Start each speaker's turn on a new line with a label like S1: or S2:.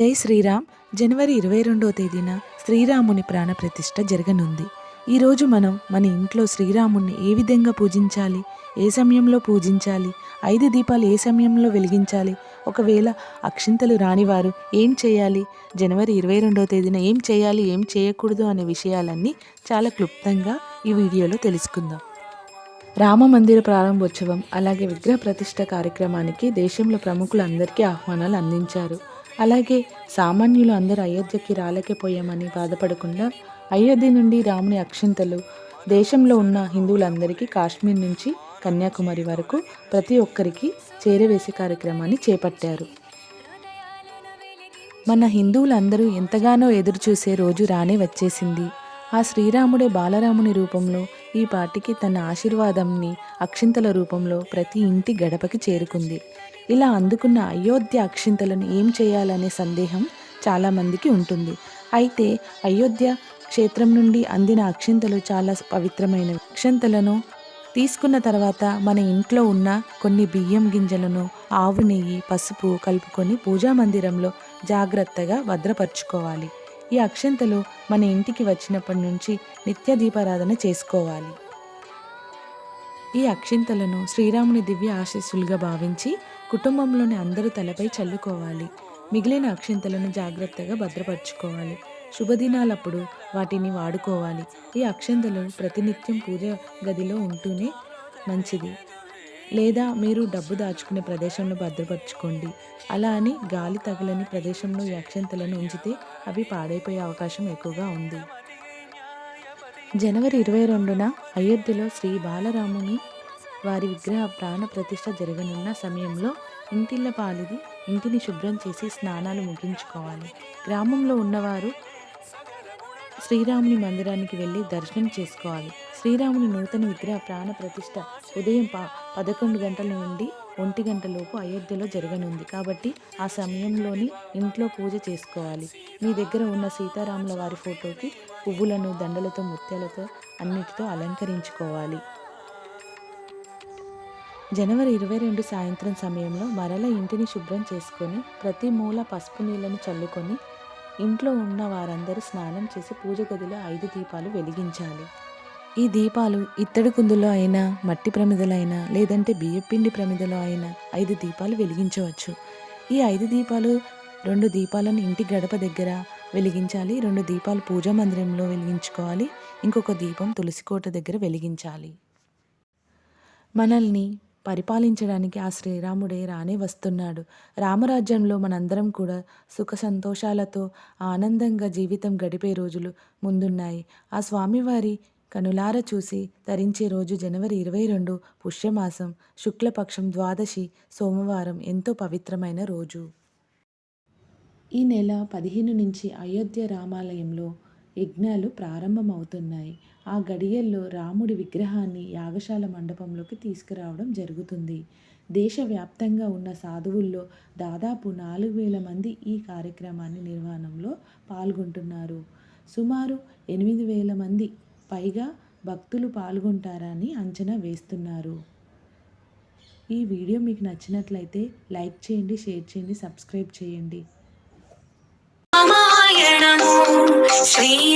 S1: జై శ్రీరామ్. జనవరి ఇరవై రెండవ తేదీన శ్రీరాముని ప్రాణప్రతిష్ఠ జరగనుంది. ఈరోజు మనం మన ఇంట్లో శ్రీరాముణ్ణి ఏ విధంగా పూజించాలి? ఏ సమయంలో పూజించాలి? ఐదు దీపాలు ఏ సమయంలో వెలిగించాలి? ఒకవేళ అక్షింతలు రానివారు ఏం చేయాలి? జనవరి ఇరవై రెండవ తేదీన ఏం చేయాలి? ఏం చేయకూడదు అనే విషయాలన్నీ చాలా క్లుప్తంగా ఈ వీడియోలో తెలుసుకుందాం. రామ మందిర ప్రారంభోత్సవం అలాగే విగ్రహ ప్రతిష్ట కార్యక్రమానికి దేశంలో ప్రముఖులందరికీ ఆహ్వానాలు అందించారు. అలాగే సామాన్యులు అందరూ అయోధ్యకి రాలేకపోయామని బాధపడకుండా అయోధ్య నుండి రాముని అక్షింతలు దేశంలో ఉన్న హిందువులందరికీ కాశ్మీర్ నుంచి కన్యాకుమారి వరకు ప్రతి ఒక్కరికి చేరవేసే కార్యక్రమాన్ని చేపట్టారు. మన హిందువులందరూ ఎంతగానో ఎదురు చూసే రోజు రానే వచ్చేసింది. ఆ శ్రీరాముడే బాలరాముని రూపంలో ఈ పాటికి తన ఆశీర్వాదంని అక్షింతల రూపంలో ప్రతి ఇంటి గడపకి చేరుకుంది. ఇలా అందుకున్న అయోధ్య అక్షింతలను ఏం చేయాలనే సందేహం చాలామందికి ఉంటుంది. అయితే అయోధ్య క్షేత్రం నుండి అందిన అక్షింతలు చాలా పవిత్రమైనవి. అక్షింతలను తీసుకున్న తర్వాత మన ఇంట్లో ఉన్న కొన్ని బియ్యం గింజలను ఆవు నెయ్యి పసుపు కలుపుకొని పూజా మందిరంలో జాగ్రత్తగా భద్రపరచుకోవాలి. ఈ అక్షంతలు మన ఇంటికి వచ్చినప్పటి నుంచి నిత్య దీపారాధన చేసుకోవాలి. ఈ అక్షింతలను శ్రీరాముని దివ్య ఆశీస్సులుగా భావించి కుటుంబంలోని అందరూ తలపై చల్లుకోవాలి. మిగిలిన అక్షింతలను జాగ్రత్తగా భద్రపరచుకోవాలి. శుభదినాలప్పుడు వాటిని వాడుకోవాలి. ఈ అక్షంతలు ప్రతినిత్యం పూజ గదిలో ఉంటూనే మంచిది. లేదా మీరు డబ్బు దాచుకునే ప్రదేశంలో భద్రపరచుకోండి. అలా అని గాలి తగలని ప్రదేశంలో ఈ అక్షంతలను ఉంచితే అవి పాడైపోయే అవకాశం ఎక్కువగా ఉంది. జనవరి ఇరవై రెండున అయోధ్యలో శ్రీ బాలరాముని వారి విగ్రహ ప్రాణ ప్రతిష్ట జరగనున్న సమయంలో ఇంటిళ్ళ పాలిది ఇంటిని శుభ్రం చేసి స్నానాలు ముగించుకోవాలి. గ్రామంలో ఉన్నవారు శ్రీరాముని మందిరానికి వెళ్ళి దర్శనం చేసుకోవాలి. శ్రీరాముని నూతన విగ్రహ ప్రాణ ప్రతిష్ట ఉదయం ప పదకొండు గంటల నుండి ఒంటి గంటలోపు అయోధ్యలో జరగనుంది. కాబట్టి ఆ సమయంలోని ఇంట్లో పూజ చేసుకోవాలి. మీ దగ్గర ఉన్న సీతారాముల వారి ఫోటోకి పువ్వులను దండలతో ముత్యాలతో అన్నిటితో అలంకరించుకోవాలి. జనవరి ఇరవై రెండు సాయంత్రం సమయంలో మరల ఇంటిని శుభ్రం చేసుకొని ప్రతి మూల పసుపు నీళ్ళను చల్లుకొని ఇంట్లో ఉన్న వారందరూ స్నానం చేసి పూజ గదిలో ఐదు దీపాలు వెలిగించాలి. ఈ దీపాలు ఇత్తడి కుందులో అయినా మట్టి ప్రమిదలైనా లేదంటే బియ్యపిండి ప్రమిదలో అయినా ఐదు దీపాలు వెలిగించవచ్చు. ఈ ఐదు దీపాలు రెండు దీపాలను ఇంటి గడప దగ్గర వెలిగించాలి రెండు దీపాలు పూజా మందిరంలో వెలిగించుకోవాలి ఇంకొక దీపం తులసి కోట దగ్గర వెలిగించాలి. మనల్ని పరిపాలించడానికి ఆ శ్రీరాముడే రానే వస్తున్నాడు. రామరాజ్యంలో మనందరం కూడా సుఖ సంతోషాలతో ఆనందంగా జీవితం గడిపే రోజులు ముందున్నాయి. ఆ స్వామివారి కనులార చూసి ధరించే రోజు జనవరి ఇరవై రెండు పుష్యమాసం శుక్లపక్షం ద్వాదశి సోమవారం ఎంతో పవిత్రమైన రోజు. ఈ నెల పదిహేను నుంచి అయోధ్య రామాలయంలో యజ్ఞాలు ప్రారంభమవుతున్నాయి. ఆ గడియల్లో రాముడి విగ్రహాన్ని యాగశాల మండపంలోకి తీసుకురావడం జరుగుతుంది. దేశవ్యాప్తంగా ఉన్న సాధువుల్లో దాదాపు నాలుగు వేల మంది ఈ కార్యక్రమాన్ని నిర్వహణంలో పాల్గొంటున్నారు. సుమారు ఎనిమిది వేల మంది పైగా భక్తులు పాల్గొంటారని అంచనా వేస్తున్నారు. ఈ వీడియో మీకు నచ్చినట్లయితే లైక్ చేయండి షేర్ చేయండి సబ్స్క్రైబ్ చేయండి.
S2: రామాయణము శ్రీరామ